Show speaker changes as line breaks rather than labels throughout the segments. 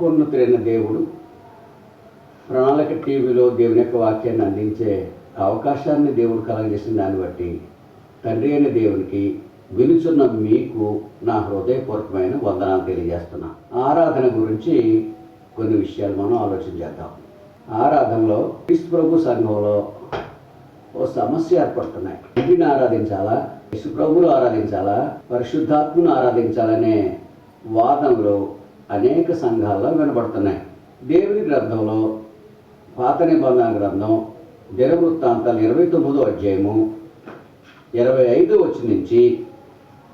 మహోన్నతులైన దేవుడు ప్రణాళిక టీవీలో దేవుని యొక్క వాక్యాన్ని అందించే అవకాశాన్ని దేవుడు కలగజేసిన దాన్ని బట్టి తండ్రి అయిన దేవునికి వినుచున్న మీకు నా హృదయపూర్వకమైన వందనాలు తెలియజేస్తున్నా. ఆరాధన గురించి కొన్ని విషయాలు మనం ఆలోచన చేద్దాం. ఆరాధనలో ప్రభు సంఘంలో ఓ సమస్య ఏర్పడుతున్నాయి. ఇంటిని ఆరాధించాలా? ప్రభువులు ఆరాధించాలా? పరిశుద్ధాత్మను ఆరాధించాలనే వాదనలో అనేక సంఘాల్లో వినబడుతున్నాయి. దేవుని గ్రంథంలో పాత నిబంధన గ్రంథం దినవృత్తాంతాలు ఇరవై తొమ్మిదో అధ్యాయము ఇరవై ఐదు వచ్చిన నుంచి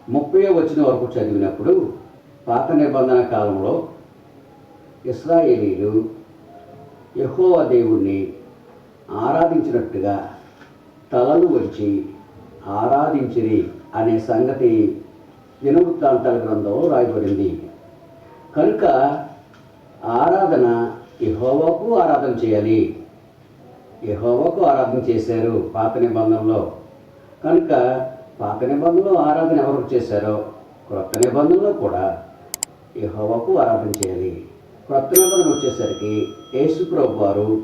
ముప్పై వచ్చిన వరకు చదివినప్పుడు పాత నిబంధన కాలంలో ఇస్రాయేలీలు యహోవ దేవుణ్ణి ఆరాధించినట్టుగా తలలు వచ్చి ఆరాధించిరి అనే సంగతి దినవృత్తాంతాల గ్రంథంలో రాయబడింది. కనుక ఆరాధన యహోవాకు ఆరాధన చేయాలి. యహోవాకు ఆరాధన చేశారు పాత నిబంధనలో. కనుక పాత నిబంధనలో ఆరాధన ఎవరు చేశారో క్రొత్త నిబంధనలో కూడా యహోవాకు ఆరాధన చేయాలి. క్రొత్త నిబంధన వచ్చేసరికి యేసుప్రభు వారు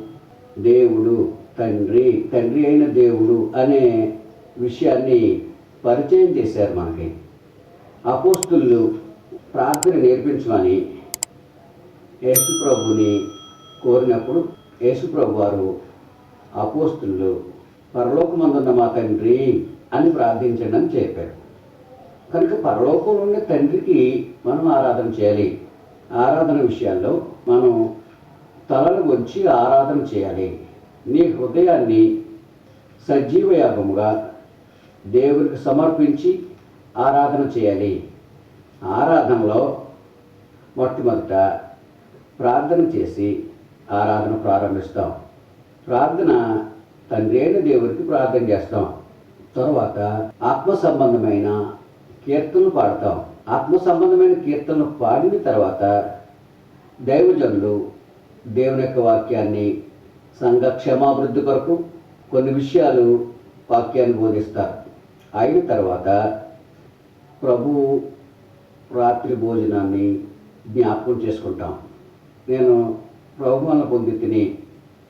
దేవుడు తండ్రి తండ్రి అయిన దేవుడు అనే విషయాన్ని పరిచయం చేశారు మనకి. అపోస్తులు ప్రార్థన నేర్పించమని యేసు ప్రభుని కోరినప్పుడు యేసు ప్రభు వారు అపోస్తులు పరలోకమందున్న మా తండ్రి అని ప్రార్థించండి అని చెప్పారు. కనుక పరలోకంలో ఉన్న తండ్రికి మనం ఆరాధన చేయాలి. ఆరాధన విషయాల్లో మనం తలలు వంచి ఆరాధన చేయాలి. నీ హృదయాన్ని సజీవ యాగముగా దేవునికి సమర్పించి ఆరాధన చేయాలి. ఆరాధనలో మొట్టమొదట ప్రార్థన చేసి ఆరాధన ప్రారంభిస్తాం. ప్రార్థన తండ్రి అయిన దేవుడికి ప్రార్థన చేస్తాం. తర్వాత ఆత్మ సంబంధమైన కీర్తనలు పాడతాం. ఆత్మ సంబంధమైన కీర్తనలు పాడిన తర్వాత దైవజనులు దేవుని యొక్క వాక్యాన్ని సంఘ క్షమాభివృద్ధి కొరకు కొన్ని విషయాలు వాక్యాన్ని బోధిస్తారు. అయిన తర్వాత ప్రభు రాత్రి భోజనాన్ని జ్ఞాపకం చేసుకుంటాం. నేను ప్రభుత్వాలను పొంది తిని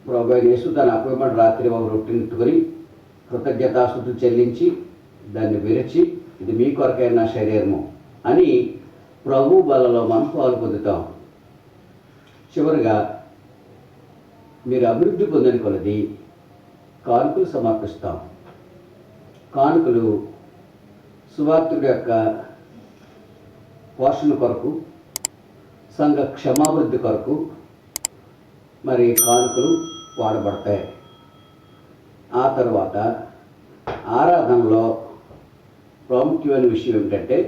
ప్రభు అయిన యేసు తన రాత్రి ఒక రొట్టెనెత్తుకొని కృతజ్ఞతాశుద్ధి చెల్లించి దాన్ని విరచి ఇది మీ కొరకైన నా శరీరము అని ప్రభు బలలో మనం పాలు పొందుతాం. చివరిగా మీరు అభివృద్ధి పొందిన కొలది కానుకలు సమర్పిస్తాం. కానుకలు సువార్తుడి యొక్క పోషణ కొరకు సంఘ క్షమాభివృద్ధి కొరకు మరి కానుకలు వాడబడతాయి. ఆ తర్వాత ఆరాధనలో ప్రాముఖ్యమైన విషయం ఏమిటంటే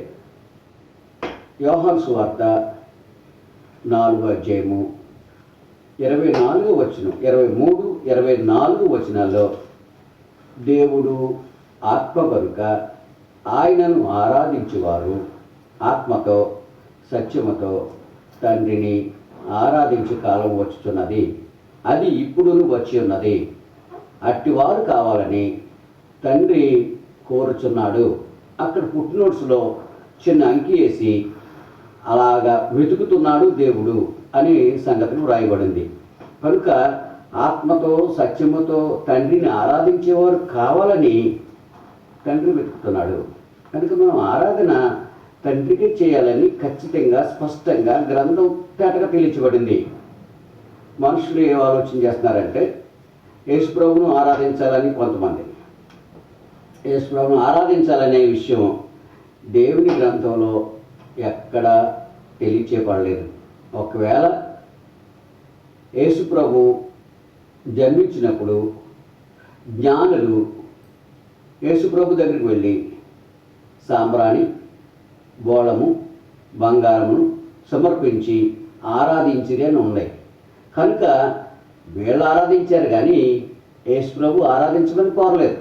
యోహాన్ సువార్త నాలుగో అధ్యాయము ఇరవై నాలుగు వచనం ఇరవై మూడు ఇరవై నాలుగు వచనాల్లో దేవుడు ఆత్మ కనుక ఆయనను ఆరాధించేవారు. ఆత్మతో సత్యముతో తండ్రిని ఆరాధించే కాలం వచ్చుతున్నది అది ఇప్పుడును వచ్చి ఉన్నది. అట్టివారు కావాలని తండ్రి కోరుచున్నాడు. అక్కడ పుట్టినోట్స్లో చిన్న అంకి వేసి అలాగా వెతుకుతున్నాడు దేవుడు అనే సంగతిని వ్రాయబడింది. కనుక ఆత్మతో సత్యముతో తండ్రిని ఆరాధించేవారు కావాలని తండ్రి వెతుకుతున్నాడు. కనుక మనం ఆరాధన తండ్రికి చేయాలని ఖచ్చితంగా స్పష్టంగా గ్రంథం తేటగా తెలియచబడింది మనుషులు ఏం ఆలోచన చేస్తున్నారంటే యేసుప్రభును ఆరాధించాలని కొంతమంది. యేసుప్రభును ఆరాధించాలనే విషయం దేవుని గ్రంథంలో ఎక్కడా తెలియచేపడలేదు ఒకవేళ యేసుప్రభు జన్మించినప్పుడు జ్ఞానులు యేసుప్రభు దగ్గరికి వెళ్ళి సాంబ్రాణి బోళము బంగారమును సమర్పించి ఆరాధించిరి అని ఉన్నాయి కనుక వీళ్ళు ఆరాధించారు కానీ యేసుప్రభు ఆరాధించమని కోరలేదు.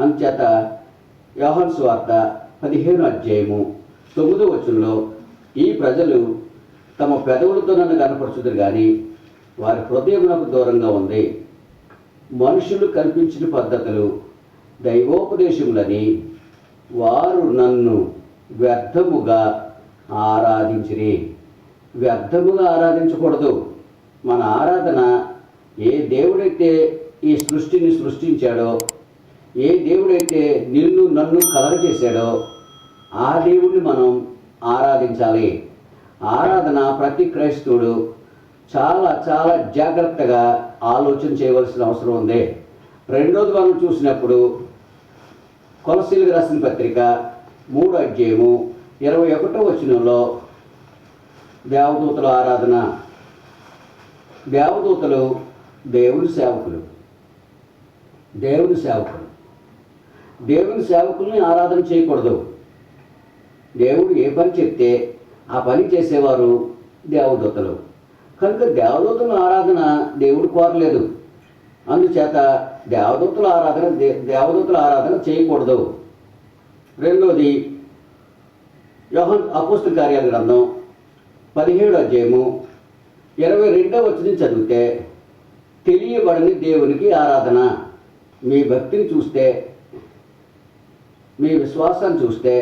అందుచేత యోహన్ స్వార్త పదిహేను అధ్యాయము తొమ్మిదో వచనంలో ఈ ప్రజలు తమ పెదవులతో నన్ను కనపరుచుదురు కానీ వారి హృదయమునకు దూరంగా ఉంది. మనుషులు కల్పించిన పద్ధతులు దైవోపదేశములని వారు నన్ను వ్యర్థముగా ఆరాధించిరి. వ్యర్థముగా ఆరాధించకూడదు. మన ఆరాధన ఏ దేవుడైతే ఈ సృష్టిని సృష్టించాడో ఏ దేవుడైతే నిన్ను నన్ను కలగజేశాడో ఆ దేవుడిని మనం ఆరాధించాలి. ఆరాధన ప్రతి క్రైస్తవుడు చాలా చాలా జాగ్రత్తగా ఆలోచన చేయవలసిన అవసరం ఉంది. రెండోది మనం చూసినప్పుడు కొలసీలకు రాసిన పత్రిక మూడు అధ్యాయము ఇరవై ఒకటో వచనంలో దేవదూతల ఆరాధన. దేవదూతలు దేవుని సేవకులు. దేవుని సేవకులు. దేవుని సేవకుల్ని ఆరాధన చేయకూడదు. దేవుడు ఏ పని చెప్తే ఆ పని చేసేవారు దేవదూతలు. కనుక దేవదూతల ఆరాధన దేవుడు కోరలేదు. అందుచేత దేవదూతల ఆరాధన దే- దేవదూతల ఆరాధన చేయకూడదు. రెండోది యోహన్ అపోస్తు కార్యాల గ్రంథం పదిహేడు అధ్యాయము ఇరవై రెండో వచ్చిన చదివితే తెలియబడని దేవునికి ఆరాధన. మీ భక్తిని చూస్తే మీ విశ్వాసాన్ని చూస్తే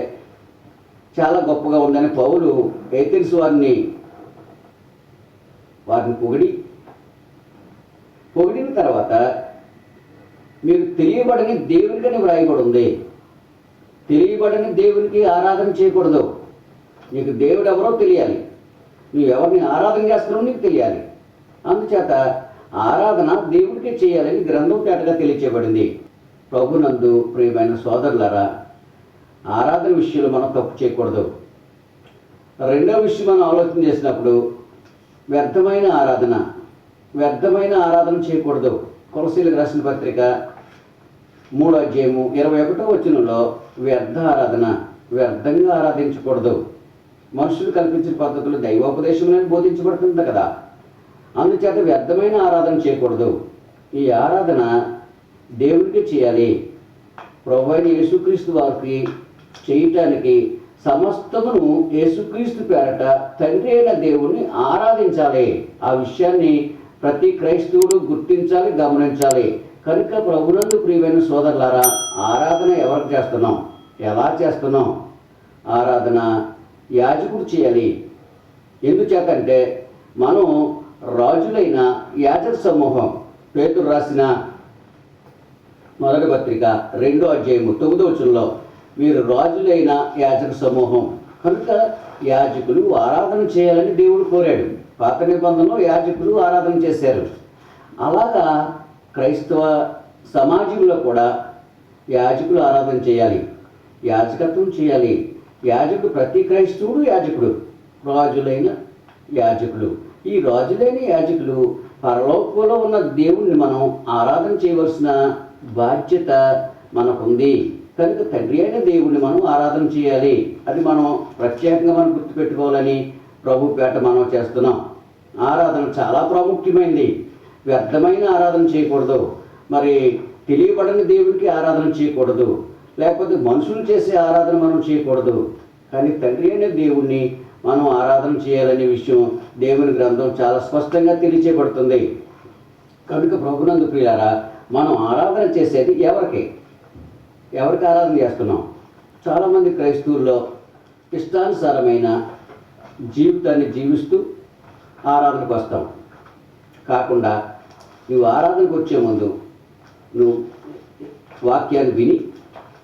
చాలా గొప్పగా ఉందని పౌలు ఏథెన్స్ వారిని వారిని పొగిడి పొగిడిన తర్వాత మీరు తెలియబడని దేవునికని వ్రాయబడి ఉంది. తెలియబడని దేవునికి ఆరాధన చేయకూడదు. నీకు దేవుడు ఎవరో తెలియాలి. నువ్వు ఎవరిని ఆరాధన చేస్తున్నావు నీకు తెలియాలి. అందుచేత ఆరాధన దేవుడికి చేయాలని గ్రంథం తేటగా తెలియచేయబడింది. ప్రభునందు ప్రియమైన సోదరులారా ఆరాధన విషయంలో మనం తప్పు చేయకూడదు. రెండో విషయం మనం ఆలోచన చేసినప్పుడు వ్యర్థమైన ఆరాధన వ్యర్థమైన ఆరాధన చేయకూడదు. కొలసీలకు రాసిన పత్రిక మూడో అధ్యాయము ఇరవై ఒకటో వచనంలో వ్యర్థ ఆరాధన వ్యర్థంగా ఆరాధించకూడదు. మనుషులు కల్పించిన పద్ధతులు దైవోపదేశంలో బోధించబడుతుంది కదా. అందుచేత వ్యర్థమైన ఆరాధన చేయకూడదు. ఈ ఆరాధన దేవుడికి చేయాలి. ప్రభు అయిన యేసుక్రీస్తు వారికి చేయటానికి సమస్తమును యేసుక్రీస్తు పేరట తండ్రి అయిన దేవుణ్ణి ఆరాధించాలి. ఆ విషయాన్ని ప్రతి క్రైస్తవుడు గుర్తించాలి గమనించాలి. కనుక ప్రభునందు ప్రియమైన సోదరులారా ఆరాధన ఎవరికి చేస్తున్నాం? ఎలా చేస్తున్నాం? ఆరాధన యాజకుడు చేయాలి. ఎందుచేతంటే మనం రాజులైన యాజక సమూహం పేతురు రాసిన మొదటి పత్రిక రెండో అధ్యాయము తొమ్మిదో వచనంలో మీరు రాజులైన యాజక సమూహం కనుక యాజకులు ఆరాధన చేయాలని దేవుడు కోరాడు. పాత నిబంధనలో యాజకులు ఆరాధన చేశారు. అలాగా క్రైస్తవ సమాజంలో కూడా యాజకులు ఆరాధన చేయాలి యాజకత్వం చేయాలి. యాజకుడు ప్రతి క్రైస్తవుడు యాజకుడు రాజులైన యాజకులు ఈ రాజులైన యాజకులు పరలోకంలో ఉన్న దేవుణ్ణి మనం ఆరాధన చేయవలసిన బాధ్యత మనకుంది. కనుక తండ్రి అయిన దేవుణ్ణి మనం ఆరాధన చేయాలి. అది మనం ప్రత్యేకంగా మనం గుర్తుపెట్టుకోవాలని ప్రభు పేట మనం చేస్తున్నాం. ఆరాధన చాలా ప్రాముఖ్యమైనది వ్యర్థమైన ఆరాధన చేయకూడదు. మరి తెలియబడని దేవుడికి ఆరాధన చేయకూడదు. లేకపోతే మనుషులు చేసే ఆరాధన మనం చేయకూడదు. కానీ తండ్రి అయిన దేవుణ్ణి మనం ఆరాధన చేయాలనే విషయం దేవుని గ్రంథం చాలా స్పష్టంగా తెలియచేయబడుతుంది. కనుక ప్రభునందు ప్రియారా మనం ఆరాధన చేసేది ఎవరికి? ఎవరికి ఆరాధన చేస్తున్నాం? చాలామంది క్రైస్తవుల్లో ఇష్టానుసారమైన జీవితాన్ని జీవిస్తూ ఆరాధనకు వస్తాం. కాకుండా నువ్వు ఆరాధనకు వచ్చే ముందు నువ్వు వాక్యాన్ని విని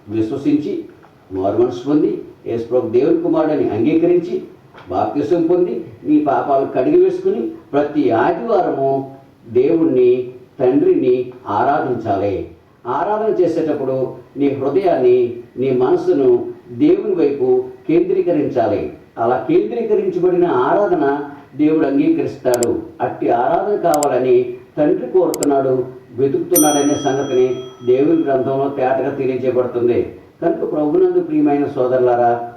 విశ్వసించి మారు మనసు పొంది యేసుప్రభు దేవుని కుమారుడని అంగీకరించి బాప్తిసం పొంది నీ పాపాలు కడిగి వేసుకుని ప్రతి ఆదివారము దేవుణ్ణి తండ్రిని ఆరాధించాలి. ఆరాధన చేసేటప్పుడు నీ హృదయాన్ని నీ మనసును దేవుని వైపు కేంద్రీకరించాలి. అలా కేంద్రీకరించబడిన ఆరాధన దేవుడు అంగీకరిస్తాడు. అట్టి ఆరాధన కావాలని తండ్రి కోరుతున్నాడు వెతుకుతున్నాడనే సంగతిని దేవుని గ్రంథంలో తేటగా తెలియజేయబడుతుంది. కనుక ప్రభునందు ప్రియమైన సోదరులారా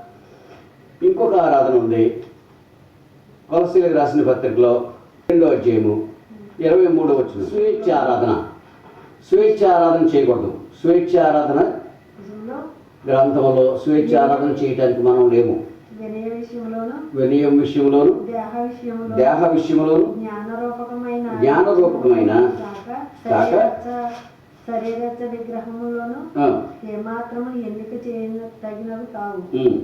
ఇంకొక ఆరాధన ఉంది. కొలసీలకు రాసిన పత్రికలో రెండో అధ్యాయము ఇరవై మూడో వచ్చిన స్వేచ్ఛ ఆరాధన. స్వేచ్ఛ ఆరాధన చేయకూడదు. స్వేచ్ఛ ఆరాధన గ్రంథంలో? స్వేచ్ఛ ఆరాధన చేయడానికి మనం లేము.
వినయ విషయంలోను దేహ విషయంలో
దేహ విషయంలోను
జ్ఞానరూపకమైన
జ్ఞానరూపకమైన
కాక
కాక
శరీరచ్చ శరీరచ్చ విగ్రహములోను
ఆ,
ఏమాత్రము ఎన్నిక చేయన తగినవి కావు.
ఉమ్.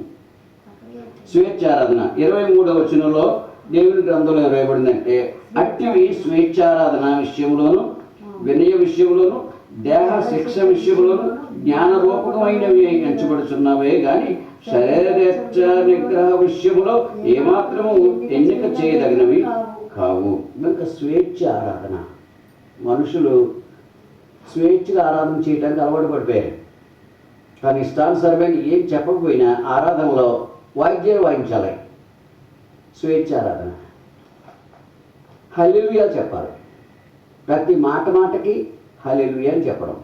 స్వేచ్ఛ ఆరాధన ఇరవై మూడవ వచనంలో దేవుని గ్రంథంలో రాయబడిందంటే అట్టివి స్వేచ్ఛారాధన విషయంలోను వినయ విషయంలోను దేహ శిక్ష విషయంలోను జ్ఞాన రూపకమైనవి ఎంచబడుచున్నవే గాని శరీరేచ్ఛ నిగ్రహ విషయంలో ఏమాత్రము ఎన్నిక చేయదగినవి కావు. కనుక స్వేచ్ఛ ఆరాధన. మనుషులు స్వేచ్ఛగా ఆరాధన చేయడానికి అలవాటు పడిపోయారు. కానీ ఇష్టానుసరమైన ఏం చెప్పకపోయినా ఆరాధనలో వాయిద్యాలు వాయించాలి. స్వేచ్ఛ ఆరాధన. హలిలుయా చెప్పాలి. ప్రతి మాట మాటకి హలిలుయా అని చెప్పడం.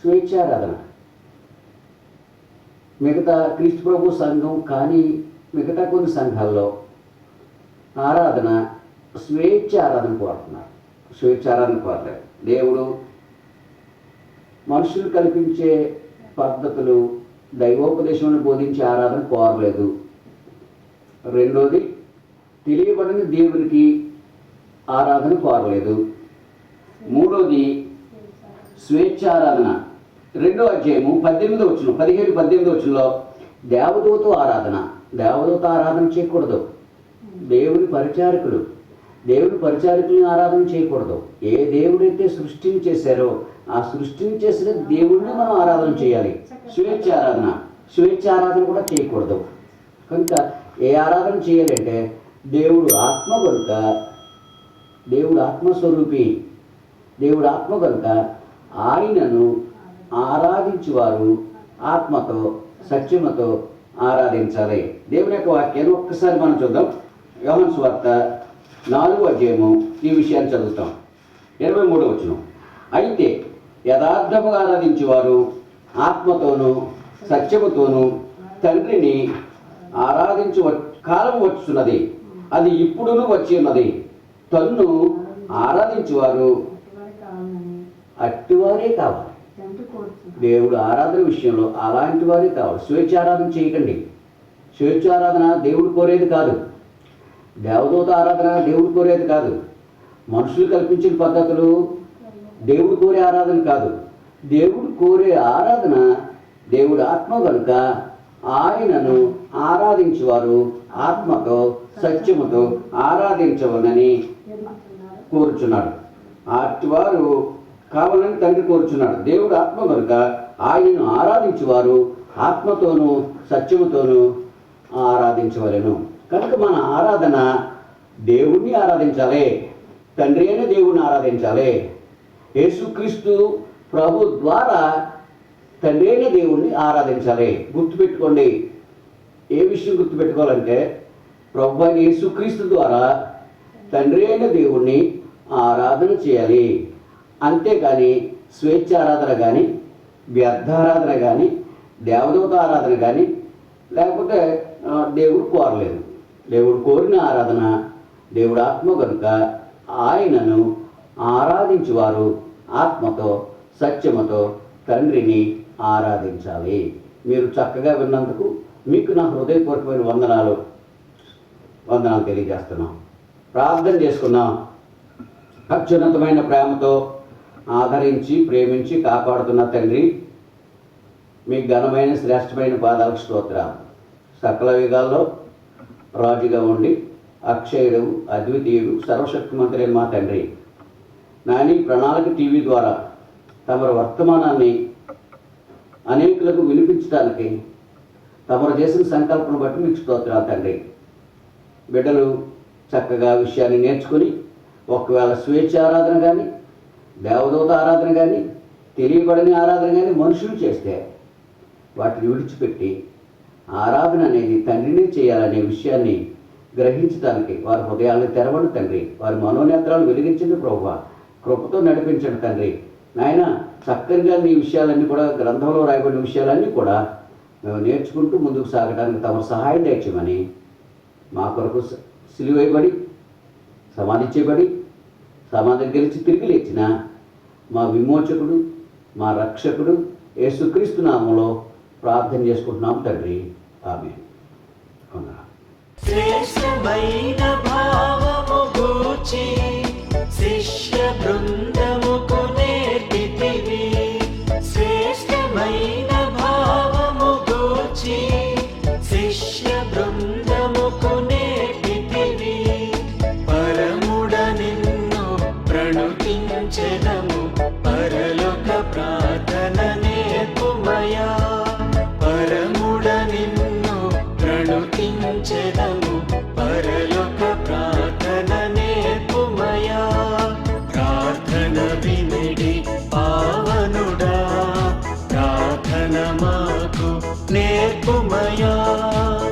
స్వేచ్ఛారాధన మిగతా క్రీస్తు ప్రభు సంఘం కానీ మిగతా కొన్ని సంఘాల్లో ఆరాధన స్వేచ్ఛ ఆరాధన కోరుతున్నారు. స్వేచ్ఛ ఆరాధన కోరలేదు. దేవుడు మనుషులు కల్పించే పద్ధతులు దైవోపదేశంలో బోధించే ఆరాధన కోరలేదు. రెండోది తెలియబడిన దేవునికి ఆరాధన కోరలేదు. మూడోది స్వేచ్ఛ ఆరాధన రెండో అధ్యాయము పద్దెనిమిది వచ్చిన పదిహేడు పద్దెనిమిది వచ్చినలో దేవదూత ఆరాధన. దేవదూత ఆరాధన చేయకూడదు. దేవుని పరిచారకుడు దేవుని పరిచారకుని ఆరాధన చేయకూడదు. ఏ దేవుడైతే సృష్టిని చేశారో ఆ సృష్టిని చేసిన దేవుడిని మనం ఆరాధన చేయాలి. స్వేచ్ఛ ఆరాధన. స్వేచ్ఛ ఆరాధన కూడా చేయకూడదు. కనుక ఏ ఆరాధన చేయాలంటే దేవుడు ఆత్మ కనుక దేవుడు ఆత్మస్వరూపి. దేవుడు ఆత్మ కనుక ఆయనను ఆరాధించువారు. ఆత్మతో సత్యమతో ఆరాధించాలి. దేవుని యొక్క వాక్యాన్ని ఒక్కసారి మనం చూద్దాం. యోహన్ సువార్త నాలుగు అధ్యాయము ఈ విషయాన్ని చదువుతాం. ఇరవై మూడో వచ్చిన అయితే యథార్థముగా ఆరాధించేవారు ఆత్మతోనూ సత్యముతోనూ తండ్రిని ఆరాధించు కాలం వచ్చున్నది అది ఇప్పుడును వచ్చి ఉన్నది. తన్ను ఆరాధించేవారు అట్టివారే కావాలి. దేవుడు ఆరాధన విషయంలో అలాంటి వారే కావాలి. స్వేచ్ఛారాధన చేయకండి. స్వేచ్ఛారాధన దేవుడు కోరేది కాదు. దేవదూత ఆరాధన దేవుడు కోరేది కాదు. మనుషులు కల్పించిన పద్ధతులు దేవుడు కోరే ఆరాధన కాదు. దేవుడు కోరే ఆరాధన దేవుడు ఆత్మ కనుక ఆయనను ఆరాధించేవారు ఆత్మతో సత్యముతో ఆరాధించవలని కోరుచున్నాడు. అటువారు కావాలని తండ్రి కోరుచున్నాడు. దేవుడు ఆత్మ కనుక ఆయనను ఆరాధించేవారు ఆత్మతోనూ సత్యముతోనూ ఆరాధించవలెను. కనుక మన ఆరాధన దేవుణ్ణి ఆరాధించాలి తండ్రి అయిన దేవుణ్ణి ఆరాధించాలి. యేసుక్రీస్తు ప్రభు ద్వారా తండ్రి అయిన దేవుణ్ణి ఆరాధించాలి. గుర్తుపెట్టుకోండి ఏ విషయం గుర్తుపెట్టుకోవాలంటే ప్రభు అయిన యేసుక్రీస్తు ద్వారా తండ్రి అయిన దేవుణ్ణి ఆరాధన చేయాలి. అంతేకాని స్వేచ్ఛ ఆరాధన కానీ వ్యర్థారాధన కానీ దేవదూత ఆరాధన కానీ లేకపోతే దేవుడు కోరలేదు. దేవుడు కోరిన ఆరాధన దేవుడు ఆత్మ కనుక ఆయనను ఆరాధించువారు ఆత్మతో సత్యముతో తండ్రిని ఆరాధించాలి. మీరు చక్కగా విన్నందుకు మీకు నా హృదయపూర్వకమైన వందనాలు వందనాలు తెలియజేస్తున్నాం. ప్రార్థన చేసుకున్నాం అత్యున్నతమైన ప్రేమతో ఆదరించి ప్రేమించి కాపాడుతున్న తండ్రి మీ ఘనమైన శ్రేష్టమైన పాదాలకు స్తోత్రాలు సకల యుగాల్లో రాజుగా ఉండి అక్షయుడు అద్వితీయుడు సర్వశక్తిమంతులైన మా తండ్రి. నాని ప్రణాళిక టీవీ ద్వారా తమరి వర్తమానాన్ని అనేకులకు వినిపించడానికి తమరు చేసిన సంకల్పన బట్టి మీకు స్తోత్రాలు తండ్రి. బిడ్డలు చక్కగా విషయాన్ని నేర్చుకుని ఒకవేళ స్వేచ్ఛ ఆరాధన కానీ దేవదూత ఆరాధన కానీ తెలియబడని ఆరాధన కానీ మనుషులు చేస్తే వాటిని విడిచిపెట్టి ఆరాధన అనేది తండ్రిని చేయాలనే విషయాన్ని గ్రహించడానికి వారి హృదయాలను తెరవండి తండ్రి. వారి మనోనేత్రాలు వెలిగించండి ప్రభు కృపతో నడిపించండి తండ్రి. నాయన చక్కగా నీ విషయాలన్నీ కూడా గ్రంథంలో రాయబడిన విషయాలన్నీ కూడా మేము నేర్చుకుంటూ ముందుకు సాగడానికి తమ సహాయం దయచేయమని మా కొరకు సిలువైబడి సమాధి చేయబడి తమ దగ్గర నుంచి తిరిగి లేచిన మా విమోచకుడు మా రక్షకుడు యేసుక్రీస్తు నామంలో ప్రార్థన చేసుకుంటున్నాం తండ్రి. ఆమె శ్రేష్ఠమైన
భావము గూచి